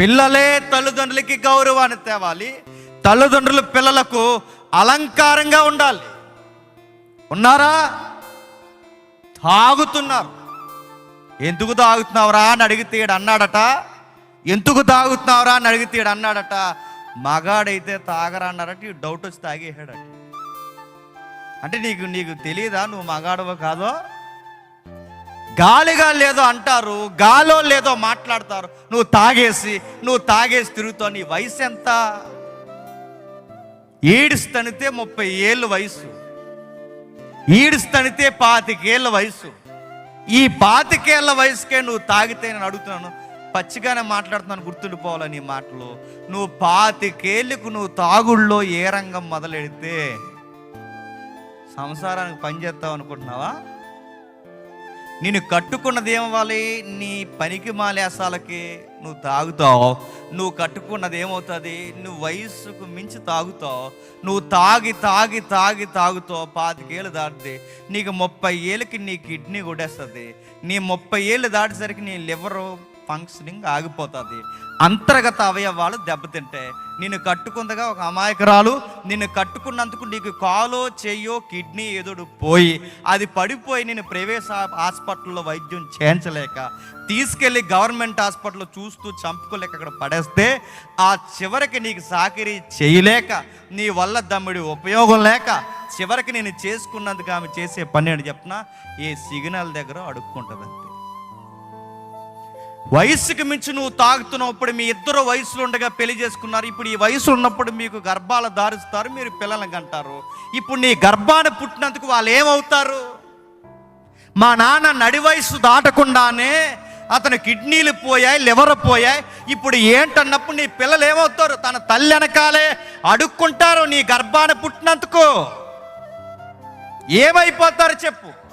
పిల్లలే తల్లిదండ్రులకి గౌరవాన్ని తేవాలి. తల్లిదండ్రులు పిల్లలకు అలంకారంగా ఉండాలి. ఉన్నారా? తాగుతున్నారు. ఎందుకు తాగుతున్నావురా అని అడిగితే అన్నాడట. ఎందుకు తాగుతున్నావురా అని అడిగితే అన్నాడట. మగాడైతే తాగరా అన్నారట ఈ డౌట్ వచ్చి తాగేసాడట అంటే నీకు నీకు తెలియదా నువ్వు మగాడవో కాదో? గాలిగా లేదో అంటారు గాలో లేదో మాట్లాడతారు. నువ్వు తాగేసి నువ్వు తాగేసి తిరుగుతావు నీ వయసు ఎంత? ఈడుస్తనితే ముప్పై ఏళ్ళు వయసు. ఈడుస్తనితే పాతికేళ్ళ వయసు. ఈ పాతికేళ్ళ వయసుకే నువ్వు తాగితే నేను అడుగుతున్నాను పచ్చిగానే మాట్లాడుతున్నాను గుర్తుండిపోవాలి నీ మాటలు? నువ్వు పాతికేళ్ళకు నువ్వు తాగుళ్ళో ఏ రంగం మొదలెడితే సంసారానికి పని చేస్తావు అనుకుంటున్నావా? నేను కట్టుకున్నది ఏమవ్వాలి నీ పనికి మాలేసాలకి నువ్వు తాగుతావు. నువ్వు కట్టుకున్నది ఏమవుతుంది? నువ్వు వయస్సుకు మించి తాగుతావు. నువ్వు తాగి తాగి తాగి తాగుతావు. పాతికేళ్ళు దాటితే నీకు ముప్పై ఏళ్ళకి నీ కిడ్నీ కొడేస్తుంది నీ ముప్పై ఏళ్ళు దాటేసరికి నీ లివరు ఫంక్షనింగ్ ఆగిపోతుంది. అంతర్గత అవయవాలు దెబ్బతింటాయి నిన్ను కట్టుకుందగా ఒక అమాయకురాలు నిన్ను కట్టుకున్నందుకు నీకు కాలో చెయ్యో కిడ్నీ ఎదుడు పోయి అది పడిపోయి నేను ప్రైవేట్ హాస్పిటల్లో వైద్యం చేయించలేక తీసుకెళ్ళి గవర్నమెంట్ హాస్పిటల్లో చూస్తూ చంపుకోలేక అక్కడ పడేస్తే ఆ చివరికి నీకు సాకిరీ చేయలేక నీ వల్ల దమ్ముడి ఉపయోగం లేక చివరికి నేను చేసుకున్నందుకు ఆమె చేసే పని అని చెప్పిన ఏ సిగ్నల్ దగ్గర అడుక్కుంటుంది అంతే వయస్సుకు మించి నువ్వు తాగుతున్నప్పుడు మీ ఇద్దరు వయసులో ఉండగా పెళ్ళి చేసుకున్నారు. ఇప్పుడు ఈ వయసు ఉన్నప్పుడు మీకు గర్భాలు దారుస్తారు మీరు పిల్లలను కంటారు. ఇప్పుడు నీ గర్భాన్ని పుట్టినందుకు వాళ్ళు ఏమవుతారు? మా నాన్న నడి వయసు దాటకుండానే అతని కిడ్నీలు పోయాయి లివర్ పోయాయి. ఇప్పుడు ఏంటన్నప్పుడు నీ పిల్లలు ఏమవుతారు? తన తల్లి వెనకాలే అడుక్కుంటారు నీ గర్భాన్ని పుట్టినందుకు. ఏమైపోతారు చెప్పు.